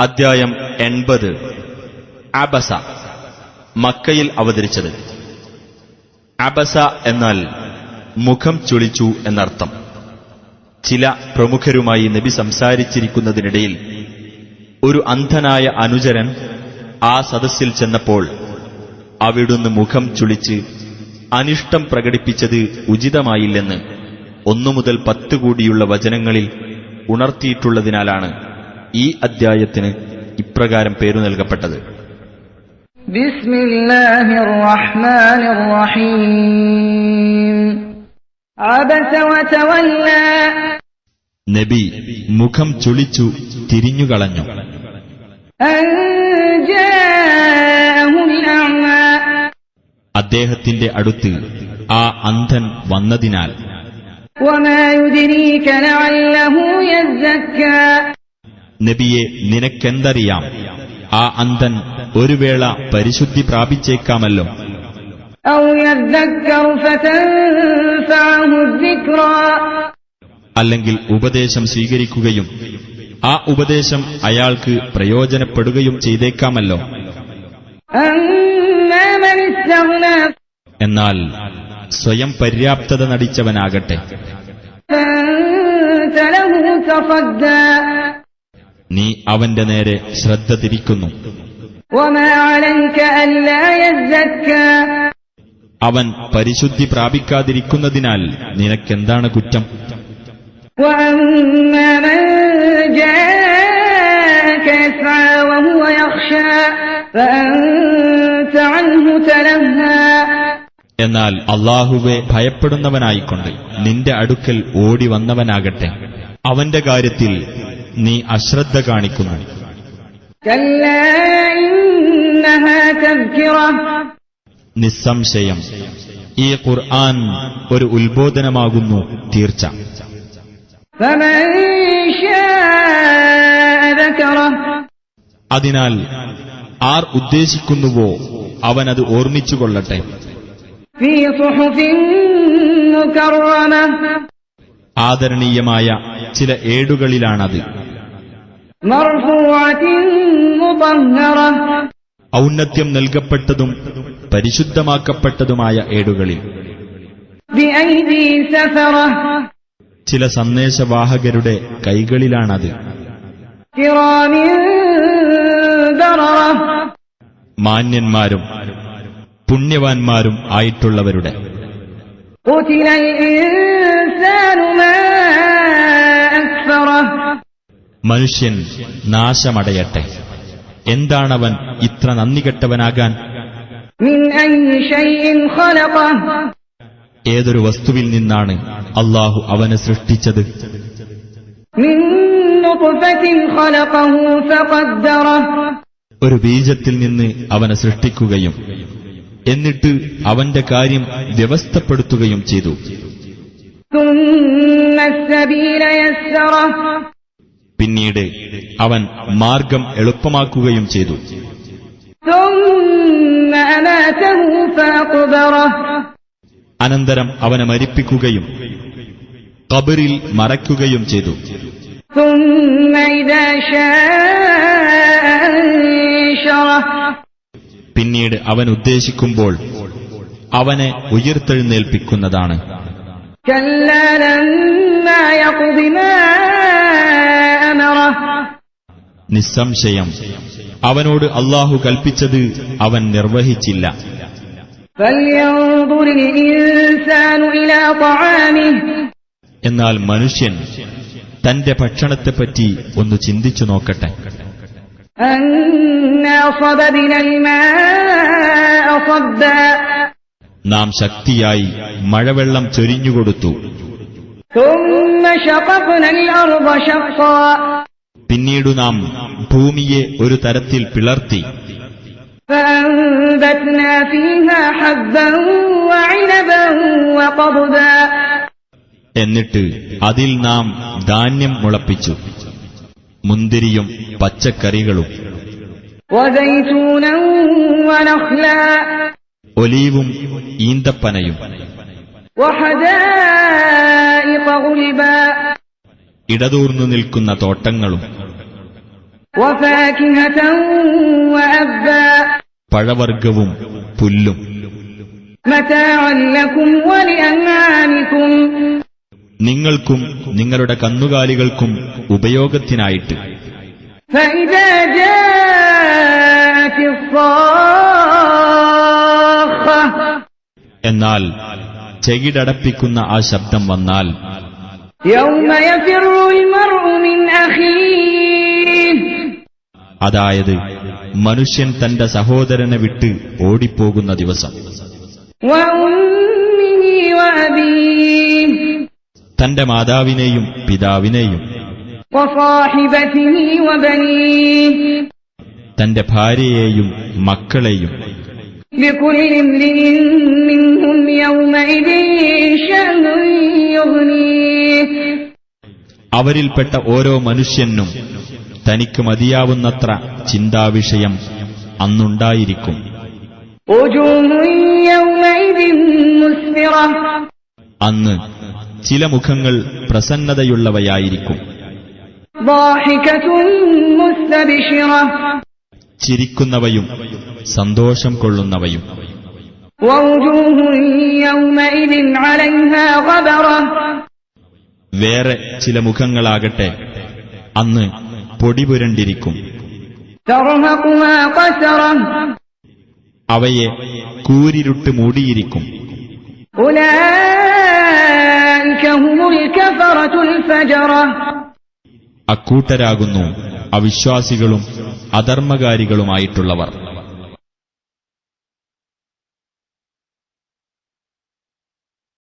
അദ്ധ്യായം എൺപത്. അബസ മക്കയിൽ അവതരിച്ചത്. അബസ എന്നാൽ മുഖം ചുളിച്ചു എന്നർത്ഥം. ചില പ്രമുഖരുമായി നബി സംസാരിച്ചിരിക്കുന്നതിനിടയിൽ ഒരു അന്ധനായ അനുചരൻ ആ സദസ്സിൽ ചെന്നപ്പോൾ അവിടുന്ന് മുഖം ചുളിച്ച് അനിഷ്ടം പ്രകടിപ്പിച്ചത് ഉചിതമായില്ലെന്ന് ഒന്നു മുതൽ പത്ത് കൂടിയുള്ള വചനങ്ങളിൽ ഉണർത്തിയിട്ടുള്ളതിനാലാണ്. ഈ അദ്ധ്യായത്തിന് ഇപ്രകാരം പേരു നൽകപ്പെട്ടത്. നബി മുഖം ചുളിച്ചു തിരിഞ്ഞുകളഞ്ഞു അദ്ദേഹത്തിന്റെ അടുത്ത് ആ അന്ധൻ വന്നതിനാൽ. നബിയെ നിനക്കെന്തറിയാം? ആ അന്ധൻ ഒരു വേള പരിശുദ്ധി പ്രാപിച്ചേക്കാമല്ലോ. അല്ലെങ്കിൽ ഉപദേശം സ്വീകരിക്കുകയും ആ ഉപദേശം അയാൾക്ക് പ്രയോജനപ്പെടുകയും ചെയ്തേക്കാമല്ലോ. എന്നാൽ സ്വയം പര്യാപ്തത നടിച്ചവനാകട്ടെ. നീ അവന്റെ നേരെ ശ്രദ്ധ തിരിക്കുന്നു. അവൻ പരിശുദ്ധി പ്രാപിക്കാതിരിക്കുന്നതിനാൽ നിനക്കെന്താണ് കുറ്റം? എന്നാൽ അള്ളാഹുവെ ഭയപ്പെടുന്നവനായിക്കൊണ്ട് നിന്റെ അടുക്കൽ ഓടി വന്നവനാകട്ടെ അവന്റെ കാര്യത്തിൽ നീ അശ്രദ്ധ കാണിക്കുന്നു. നിസ്സംശയം. ഈ ഖുർആൻ ഒരു ഉത്ബോധനമാകുന്നു തീർച്ച. അതിനാൽ ആർ ഉദ്ദേശിക്കുന്നുവോ അവനത് ഓർമ്മിച്ചു കൊള്ളട്ടെ ആദരണീയമായ ചില ഏടുകളിലാണത്. ഔന്നത്യം നൽകപ്പെട്ടതും പരിശുദ്ധമാക്കപ്പെട്ടതുമായ ഏടുകളിൽ. ചില സന്ദേശവാഹകരുടെ കൈകളിലാണത്. മാന്യന്മാരും പുണ്യവാന്മാരും ആയിട്ടുള്ളവരുടെ. ൂത്തിനൽ മനുഷ്യൻ നാശമടയട്ടെ. എന്താണവൻ ഇത്ര നന്ദികെട്ടവനാകാൻ ഏതൊരു വസ്തുവിൽ നിന്നാണ് അള്ളാഹു അവനെ സൃഷ്ടിച്ചത്? ഒരു ബീജത്തിൽ നിന്ന് അവനെ സൃഷ്ടിക്കുകയും എന്നിട്ട് അവന്റെ കാര്യം വ്യവസ്ഥപ്പെടുത്തുകയും ചെയ്തു. പിന്നീട് അവൻ മാർഗം എളുപ്പമാക്കുകയും ചെയ്തു. അനന്തരം അവനെ മരിപ്പിക്കുകയും കബറിൽ മറയ്ക്കുകയും ചെയ്തു. പിന്നീട് അവൻ ഉദ്ദേശിക്കുമ്പോൾ അവനെ ഉയർത്തെഴുന്നേൽപ്പിക്കുന്നതാണ്. നിസ്സംശയം. അവനോട് അള്ളാഹു കൽപ്പിച്ചത് അവൻ നിർവഹിച്ചില്ല. എന്നാൽ മനുഷ്യൻ തന്റെ ഭക്ഷണത്തെപ്പറ്റി ഒന്ന് ചിന്തിച്ചു നോക്കട്ടെ. നാം ശക്തിയായി മഴവെള്ളം ചൊരിഞ്ഞുകൊടുത്തു. പിന്നീടു നാം ഭൂമിയെ ഒരു തരത്തിൽ പിളർത്തി. എന്നിട്ട് അതിൽ നാം ധാന്യം മുളപ്പിച്ചു. മുന്തിരിയും പച്ചക്കറികളും. ഒലീവും ഈന്തപ്പനയും. ഇടതൂർന്നു നിൽക്കുന്ന തോട്ടങ്ങളും പഴവർഗവും പുല്ലും നിങ്ങൾക്കും നിങ്ങളുടെ കന്നുകാലികൾക്കും ഉപയോഗത്തിനായിട്ട് എന്നാൽ ചെകിടടപ്പിക്കുന്ന ആ ശബ്ദം വന്നാൽ അതായത് മനുഷ്യൻ തന്റെ സഹോദരനെ വിട്ട് ഓടിപ്പോകുന്ന ദിവസം. തന്റെ മാതാവിനെയും പിതാവിനെയും തന്റെ ഭാര്യയെയും മക്കളെയും അവരിൽപ്പെട്ട ഓരോ മനുഷ്യനും തനിക്ക് മതിയാവുന്നത്ര ചിന്താവിഷയം അന്നുണ്ടായിരിക്കും. അന്ന് ചില മുഖങ്ങൾ പ്രസന്നതയുള്ളവയായിരിക്കും. ചിരിക്കുന്നവയും സന്തോഷം കൊള്ളുന്നവയും. വേറെ ചില മുഖങ്ങളാകട്ടെ. അന്ന് പൊടിപുരണ്ടിരിക്കും അവയെ കൂരിരുട്ട് മൂടിയിരിക്കും. അക്കൂട്ടരാകുന്നു അവിശ്വാസികളും അധർമ്മകാരികളുമായിട്ടുള്ളവർ.